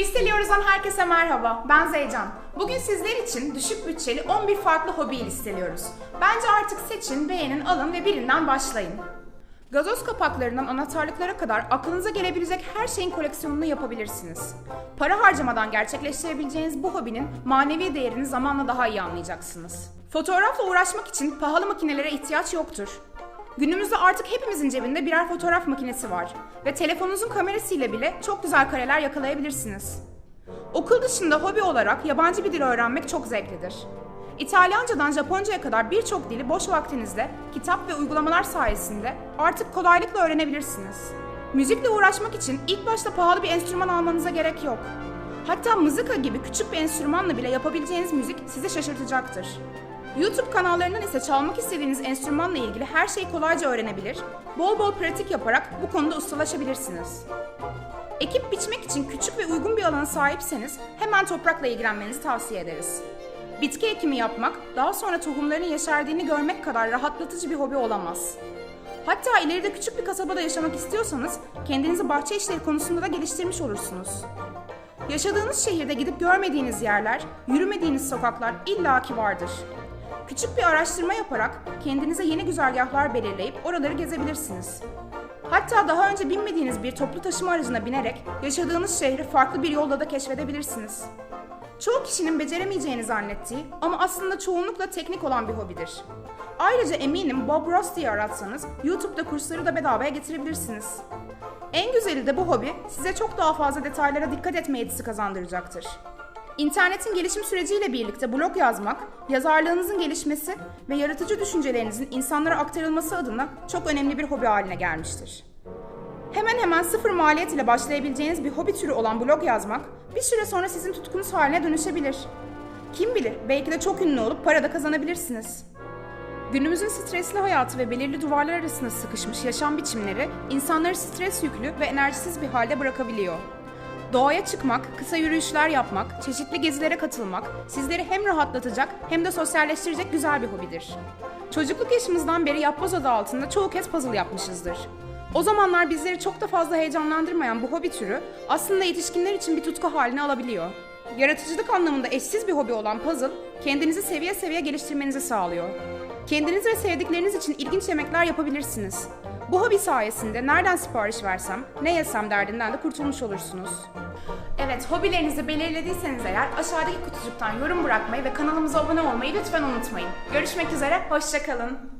Listeliyoruz'dan herkese merhaba. Ben Zeycan. Bugün sizler için düşük bütçeli 11 farklı hobiyi listeliyoruz. Bence artık seçin, beğenin, alın ve birinden başlayın. Gazoz kapaklarından anahtarlıklara kadar aklınıza gelebilecek her şeyin koleksiyonunu yapabilirsiniz. Para harcamadan gerçekleştirebileceğiniz bu hobinin manevi değerini zamanla daha iyi anlayacaksınız. Fotoğrafla uğraşmak için pahalı makinelere ihtiyaç yoktur. Günümüzde artık hepimizin cebinde birer fotoğraf makinesi var ve telefonunuzun kamerasıyla bile çok güzel kareler yakalayabilirsiniz. Okul dışında hobi olarak yabancı bir dil öğrenmek çok zevklidir. İtalyancadan Japonca'ya kadar birçok dili boş vaktinizde kitap ve uygulamalar sayesinde artık kolaylıkla öğrenebilirsiniz. Müzikle uğraşmak için ilk başta pahalı bir enstrüman almanıza gerek yok. Hatta mızıka gibi küçük bir enstrümanla bile yapabileceğiniz müzik sizi şaşırtacaktır. YouTube kanallarından ise çalmak istediğiniz enstrümanla ilgili her şeyi kolayca öğrenebilir, bol bol pratik yaparak bu konuda ustalaşabilirsiniz. Ekip biçmek için küçük ve uygun bir alana sahipseniz hemen toprakla ilgilenmenizi tavsiye ederiz. Bitki ekimi yapmak, daha sonra tohumların yeşerdiğini görmek kadar rahatlatıcı bir hobi olamaz. Hatta ileride küçük bir kasabada yaşamak istiyorsanız kendinizi bahçe işleri konusunda da geliştirmiş olursunuz. Yaşadığınız şehirde gidip görmediğiniz yerler, yürümediğiniz sokaklar illaki vardır. Küçük bir araştırma yaparak kendinize yeni güzergahlar belirleyip oraları gezebilirsiniz. Hatta daha önce binmediğiniz bir toplu taşıma aracına binerek yaşadığınız şehri farklı bir yolla da keşfedebilirsiniz. Çoğu kişinin beceremeyeceğini zannettiği ama aslında çoğunlukla teknik olan bir hobidir. Ayrıca eminim Bob Ross diye aratsanız YouTube'da kursları da bedavaya getirebilirsiniz. En güzeli de bu hobi size çok daha fazla detaylara dikkat etme yetisi kazandıracaktır. İnternetin gelişim süreciyle birlikte blog yazmak, yazarlığınızın gelişmesi ve yaratıcı düşüncelerinizin insanlara aktarılması adına çok önemli bir hobi haline gelmiştir. Hemen hemen sıfır maliyet ile başlayabileceğiniz bir hobi türü olan blog yazmak bir süre sonra sizin tutkunuz haline dönüşebilir. Kim bilir belki de çok ünlü olup para da kazanabilirsiniz. Günümüzün stresli hayatı ve belirli duvarlar arasında sıkışmış yaşam biçimleri insanları stres yüklü ve enerjisiz bir halde bırakabiliyor. Doğaya çıkmak, kısa yürüyüşler yapmak, çeşitli gezilere katılmak sizleri hem rahatlatacak hem de sosyalleştirecek güzel bir hobidir. Çocukluk yaşımızdan beri yapboz adı altında çoğu kez puzzle yapmışızdır. O zamanlar bizleri çok da fazla heyecanlandırmayan bu hobi türü aslında yetişkinler için bir tutku haline alabiliyor. Yaratıcılık anlamında eşsiz bir hobi olan puzzle, kendinizi seviye seviye geliştirmenizi sağlıyor. Kendiniz ve sevdikleriniz için ilginç yemekler yapabilirsiniz. Bu hobi sayesinde nereden sipariş versem, ne yesem derdinden de kurtulmuş olursunuz. Evet, hobilerinizi belirlediyseniz eğer aşağıdaki kutucuktan yorum bırakmayı ve kanalımıza abone olmayı lütfen unutmayın. Görüşmek üzere, hoşçakalın.